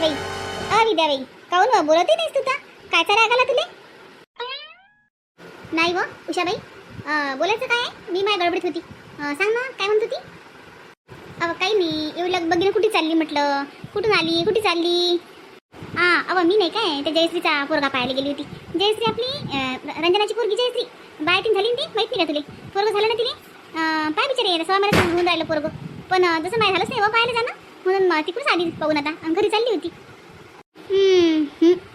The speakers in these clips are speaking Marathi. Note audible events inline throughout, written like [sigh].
विद्याबाई अ विद्याबाई काऊन बोलतही नाहीस तू का कायचा राग आला तुले? नाही व उषाबाई. बोलायचं काय मी माझ्या गडबडीत होती. सांग ना काय म्हणत होती? अव काही नाही. एवढी लगबगीनं कुठे चालली म्हटलं. कुठून आली? कुठे चालली? हा अव मी नाही काय? त्या जयश्रीचा पोरगा पाहायला गेली होती. जयश्री आपली रंजनाची पोरगी जयश्री. बाय झाली ना ती? माहीत नाही का तुले? पोरग झालं ना तिने पाय बिचारे सवा मला होऊन राहिलं पोरग. पण जसं माय झालंच नाही व पाहायला जाणं. म्हणून मग तिकडून आली पाहून आता. आणि घरी चालली होती.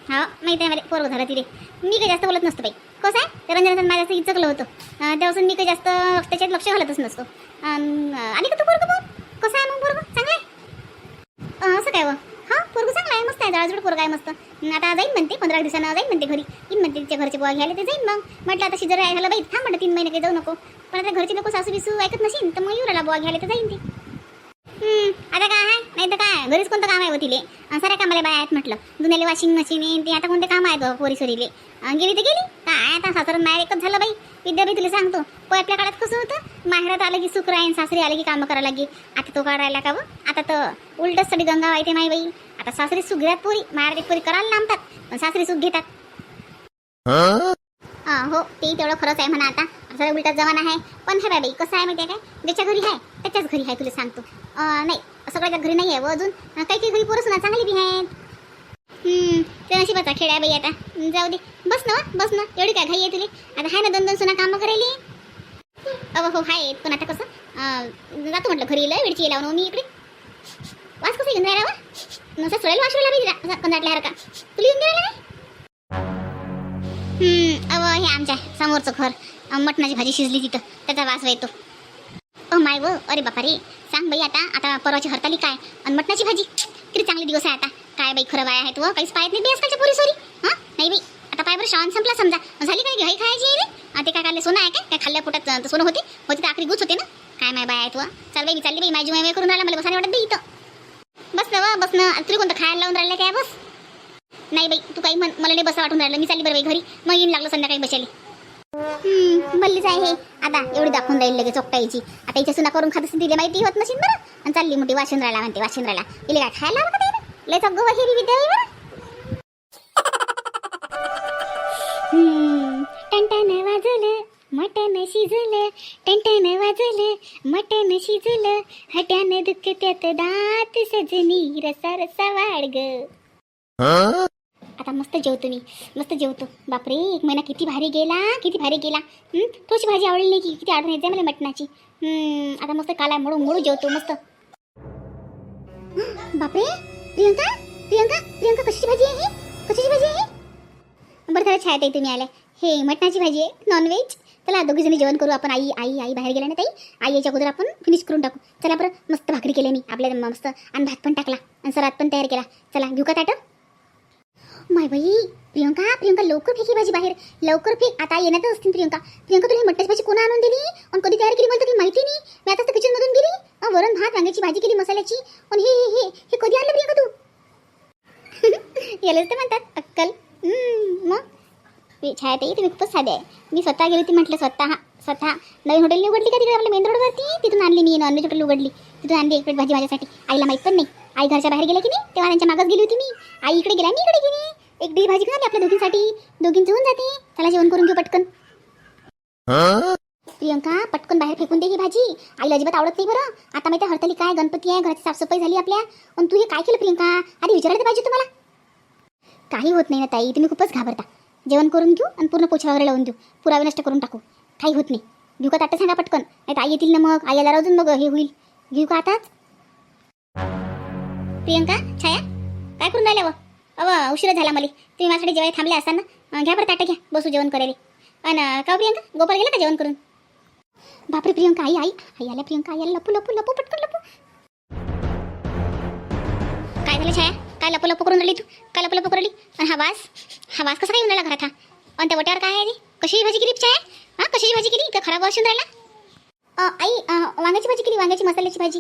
हा माहिती आहे मला. पोरग झालं तिथे मी काही जास्त बोलत नसतो बाई. कसं आहे? त्या रंजनाचं माझं असं इचकलं होतं त्यापासून तेव्हापासून मी काही जास्त त्याच्यात लक्ष घालतच नसतो. आली का तू पोरग बघ कसं आहे मग पोरग? चांगलं आहे? असं काय व? हा पोरग चांगला आहे. मस्त आहे. जाळजूड पोरग आहे मस्त. आता जाईन म्हणते. पंधरा दिवसानं जाईन म्हणते घरी. येईन म्हणते. तिच्या घरचे बुवा घ्यायला ते जाईन मग. म्हटलं आता शिजर आहे. झालं बाई थांब म्हटलं तीन महिने काही जाऊ नको. पण आता घरचे नको सासू बिसू ऐकत नसेल तर मग युराला बुवा घ्यायला तर जाईन ते. आता काय आहे? नाही तर काय? घरीच कोणतं काम आहे हो तिले? साऱ्या कामाला बाय आहेत म्हटलं. जुन्याले वॉशिंग मशीन आहे ते आता कोणते काम आहेत हो पोरी सोरीले गेली तर गेली. काय आता सासरं माहेर एकच झालं बाई. बी तुला सांगतो पण आपल्या काळात कसं होतं? माहेरात आलं की सुख राहीन सासरी आलं की कामं करायला लागे आता तो काळ राहिला का व आता तर उलटच सगळी गंगा वाहते माही बाई. आता सासरी सुख घेतात पोरी. माहेरात पोरी करायला लांबतात पण सासरी सुख घेतात. हो ते तेवढं खरंच आहे म्हणा आता. सगळं उलटा जमाना आहे. पण हे बाई कसं आहे माहिती आहे काय? ज्याच्या घरी आहे त्याच्याच घरी आहे तुला सांगतो. नाही सगळ्याच्या घरी नाही आहे व अजून. काही काही घरी पोरं सुना चांगली बी आहेत. ते नशिबाचा खेळ आहे बाई आता. जाऊ दे. बस ना वा, बस ना. एवढी काय घाई आहे तुले? आता हाय ना दोन दोन सुना कामं करायली. अहो हो हाय. पण आता कसं? जातो म्हटलं घरी येलं वेळची लावून मी इकडे. वास कसं येऊन राहिला वा? नुसतं सोडायला वाश राहिला पाहिजे तुला. येऊन राहिला काय अव हे आमच्या समोरचं घर. मटणाची भाजी शिजली तिथं. त्याचा वास येतो काय व? अरे बापा रे सांग बाई आता. आता परवाची हरताली काय? आणि मटणाची भाजी? किती चांगले दिवस आहे आता. काय बाई खरं बाय आहेत व? काहीच पाहत नाही बी आजकालच्या पोरी हां? नाही बाई. आता पाय बरं श्रावण संपला समजा. झाली काय घाई खायची आहे रे ते काय खाल्ले? सोनं आहे काय? काय खाल्ल्या पोटात सोनं होते? होते तर आखरी गुच होते ना? काय माय बाय आहेत व? चाल बाई चालली बाई. माझी माय करून राहिला. मला बसायला वाटत बाई इथं. बस ना व बस ना. तुला कोणतं खायला लावून राहिलं काय बस? नाही बाई तू काही म्हण मला नाही बसा वाटून राहिलं. मी चालली बरं बाई घरी. मग येईन लागलं संध्याकाळी बसायला. बल्लीच आहे आता एवढी दाखवून राहील लगेच चोपटायची आता हिच्या सुना करून खात दिले माहिती होत नसेल बरं. आणि चालली मोठी वाशिंद राहिला म्हणते वाशिंद राहिला इले काय खायला का ते लय चग्ग हेरी विद्या टंटन हम्म, वाजलं मटन शिजलं टंटन वाजलं मटन शिजलं. हट्यानं दुखत्यात दात सजनी रसा रसा वाढ ग. आता मस्त जेवतो मी. मस्त जेवतो. बापरे एक महिना किती भारी गेला किती भारी गेला. थोडीशी भाजी आवडली नाही की किती आढळून येते मला मटणाची. आता मस्त काला मोडू मोडू जेवतो मस्त. बापरे प्रियंका प्रियंका प्रियंका कशाची भाजी आहे कशीची कशाची भाजी आहे बरं झालं छाया ताई तुम्ही आल्या. हे मटणाची भाजी आहे नॉनव्हेज चला दोघी जणी जेवण करू आपण आई आई आई बाहेर गेल्या ना ताई? आई याच्या अगोदर आपण फिनिश करून टाकू. चला बरं मस्त भाकरी केली मी आपल्या मस्त. आणि भात पण टाकला. आणि सरात पण तयार केला. चला घेऊ का ताटं? माय बाई प्रियंका प्रियंका लवकर फेकी भाजी बाहेर. लवकर फेक. आता येण्यातच असतील प्रियंका. प्रियंका तुला ही मटणाची भाजी कोणा आणून दिली? आणि कधी तयार केली मला तुला माहिती नाही. मी आता किचन मधून गेली. वरण भात वांग्याची भाजी केली मसाल्याची. आणि हे हे हे कधी आणलं प्रियंका तू? [laughs] यालाच ते म्हणतात अक्कल. मग? मी छाया ताई तुम्ही खूपच साधे आहे. मी स्वतः गेली होती म्हटलं स्वतः स्वतः. नवीन हॉटेलने उघडली का तिकडे आपल्या मेन रोडवरती तिथून आणली मी नॉनव्हेज हॉटेल उघडली. तिथून आणली एक प्लेट भाजी माझ्यासाठी. आईला माहीत पण नाही. आई घरच्या बाहेर गेले की नाही? तेव्हा त्यांच्या मागच गेली होती मी. आई इकडे गेल्या मी इकडे गेली. एक डी भाजी घेऊन आपल्या दोघींसाठी. दोघींच होऊन जाते. चला जेवण करून घेऊ पटकन. प्रियंका पटकन बाहेर फेकून दे ही भाजी. आईला अजिबात आवडत नाही बरं. आता माहिती हरताली काय गणपती आहे घराची साफसफाई झाली आपल्या. पण तू हे काय केलं प्रियंका? आधी विचारायला पाहिजे तुम्हाला काही होत नाही ना ताई तुम्ही खूपच घाबरता. जेवण करून घेऊ आणि पूर्ण पोछा वगैरे लावून देऊ. पुरावे नष्ट करून टाकू. काही होत नाही. घेऊ का ताटं सांगा पटकन. नाही आई येतील ना मग? आई आल्यावर मग हे होईल. घेऊ का आताच. प्रियंका छाया काय करून राहिल्या अव उशिरा झाला मला. तुम्ही माझ्यासाठी जेवायला थांबले असताना. घ्या बरं ताटं घ्या. बसू जेवण करायला. आणि का हो प्रियंका? गोपाल गेला का जेवण करून? बापरे प्रियंका आई आई. आई आल्या प्रियंका आई आल्या. लपू लपू लपू पटकन लपू. काय झालं छाया? काय लपू लपू करून राहिली तू? काय लपू लपू करली राहिली आणि हा वास? हा वास कसा काय येऊन राहिला घरात हा? आणि त्या वट्यावर काय आहे कशी भाजी केली छाया? हा कशाची भाजी केली? इथं खराब वास येऊन राहिला. अ, आई अ, वांग्याची भाजी केली वांग्याची मसाल्याची भाजी.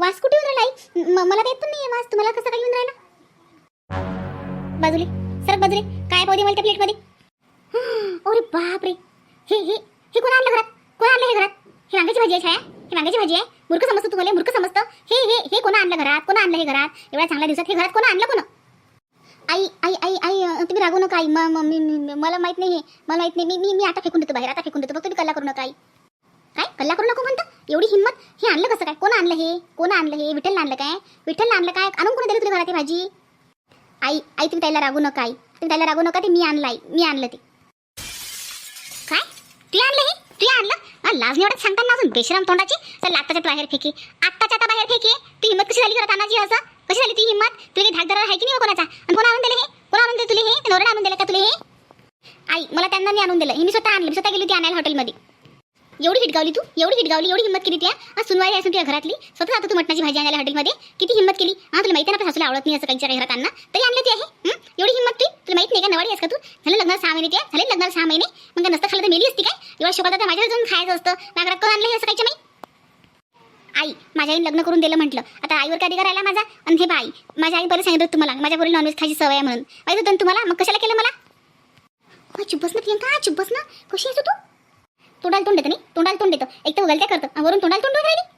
वास कुठे येऊन राहिला मला येत पण नाही वास. तुम्हाला कसा काय येऊन राहिला? बाजूले सर बाजूले. काय पाहू दे मला त्या प्लेटमध्ये? अरे बापरे. हे हे हे कोण आणलं घरात? कोण आणलं हे घरात? हे वांग्याची भाजी आहे छाया. हे वांग्याची भाजी आहे. मूर्ख समजतं तुम्हाला मूर्ख समजतं. हे हे हे कोणा आणलं घरात? कोणा आणलं हे घरात? एवढ्या चांगल्या दिवसात हे घरात कोणा आणलं कोण? आई आई आई आई तुम्ही रागू नका आई. मला माहीत नाही हे मला माहीत नाही. मी मी मी आता फेकून देतो बाहेर. आता फेकून देतो. फक्त तुम्ही कल्ला करू नका आई. काय? कल्ला करू नको म्हणता? एवढी हिंमत? हे आणलं कसं काय? कोण आणलं हे? कोण आणलं हे? विठ्ठल आणलं काय? विठ्ठल आणलं काय? आणून कोणी दिली तुला घरात भाजी? आई आई तुम्ही त्याला रागू नका आई. तुम्ही त्याला रागू नका ते मी आणलं आई. मी आणलं ते. काय? तू आणलं हे? तू आणलं? लाज नाही वाटत सांगताना अजून? बेशराम तोंडाची? तर लागताच्या बाहेर फेके. आत्ताच्या आता बाहेर फेके. ती हिंमत कशी झाली घरात आणायची असं? कशी झाली ती हिंमत? तुला काही धाकदार आहे की नाही कोणाचा? आणि कोण आणून दिलं हे? कोण आणून दिले तुला हे? नवऱ्याने आणून दिलं का तुला हे? आई मला त्यांना मी आणून दिलं. हे मी स्वतः आणलं. मी स्वतः गेली होती आणायला हॉटेलमध्ये एवढी हिटगावली तू? एवढी हिटगावली एवढी हिंमत केली त्या? आज सुनवाई असून तुझ्या घरातली? स्वतः आता तू मटणाची भाजी आणायला हॉटेलमध्ये? किती हिंमत केली? हा तुला माहिती ना आपल्या सासूला आवडत नाही असं काहीच्या घरात तरी आणलं ते आहे एवढी हिंमत ती? तुला माहीत नाही का नवाडी आहेस का तू? झालं लग्नाला सहा महिने त्या? झाले लग्नाला सहा महिने? मग नसतं खाल्लं तर मेली असती काय? एवढा शोकात तर माझ्या जाऊन खायचं असतं. माझ्या घरात कोण आणलं हे असं काहीच्या नाही आई माझ्या आईने लग्न करून दिलं म्हटलं. आता आईवर काय अधिकार आला माझा? आणि हे बाई माझ्या आई पहिले सांगितलं तुम्हाला. माझ्या पोरी नॉनव्हेज खायची सवय आहे म्हणून. माहिती होतं तुम्हाला? मग कशाला केलं मला? अ, चुप बस ना प्रियंका चुप बस ना? कशी असतो तू? तोंडाला तोंड देतं नाही. तोंडाला तोंड देतं. एक तर गलत्या करतं. आणि वरून तोंडाला तोंड देत राहिली.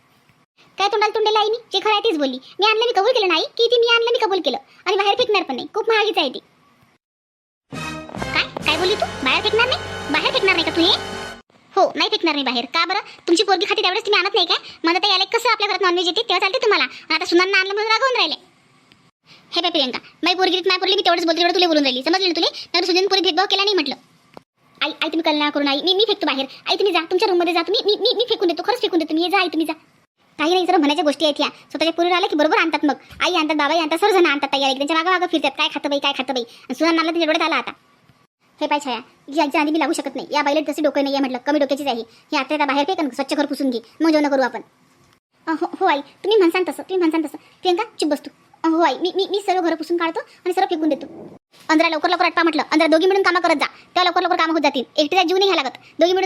काय तोंडाला तोंड दिलं आई मी जे खरं आहे तीच बोलली. मी आणलं मी कबूल केलं नाही. की ती मी आणलं मी कबूल केलं. आणि बाहेर फेकणार पण नाही. खूप महागीच आहे ती. काय? काय बोलली तू? बाहेर फेकणार नाही? बाहेर फेकणार नाही का तू हे? हो नाही फेकणार नाही बाहेर. का बरं? तुमची पोरगी खाती त्यावेळेस तुम्ही आणत नाही काय? मला ते यायला कसं आपल्या घरात नॉनव्हेज येते? तेव्हा चालते तुम्हाला. आणि आता सुनांना आणलं म्हणून रागवून राहिले. हे बाय प्रियंका माझी पोरगी माझ्या पोरली मी तेवढंच बोलते तेवढं तुला बोलून राहिली. समजलं तुले तुला? तर सुजन पोरी भेदभाव केला नाही म्हटलं. आई आई तुम्ही कल्ला करून आई मी मी फेकतो बाहेर. आई तुम्ही जा. तुमच्या रूममध्ये जा तुम्ही. मी मी मी फेकून देतो. खरंच फेकून देतो. मी जा आई तुम्ही जा. काही नाही जर म्हणायच्या गोष्टी आहेत ह्या स्वतःच्या पुरी आल्या की बरोबर आणतात मग. आई आणतात बाबाई आणतात सर्व जण आणतात तयारी त्यांच्या मागं मागं फिरतात. काय खातं बाई काय खातं बाई? आणि सुना नाला तिच्या डोळ्यात आला आता. हे पाय छाया. याच्या आधी मी लागू शकत नाही. या बाईला जसे डोकं नाही आहे म्हटलं. कमी डोक्याचीच आहे हे. आता आता बाहेर फेकन स्वच्छ घर पुसून घे. मग जेवण करू आपण. हो हो आई. तुम्ही म्हणसान तसं. तुम्ही म्हणसान तसं. प्रियंका चुप बसतो हो आई. मी मी मी सर्व घर पुसून काढतो आणि सर्व फेकून देतो. अंधरा लवकर लवकर आटपा म्हटलं. अंधरा दोघी मिळून कामं करत जा. तेव्हा लवकर लवकर कामं होत जातील. एकटीचा जीव नाही घ्या लागत. दोघी मिळून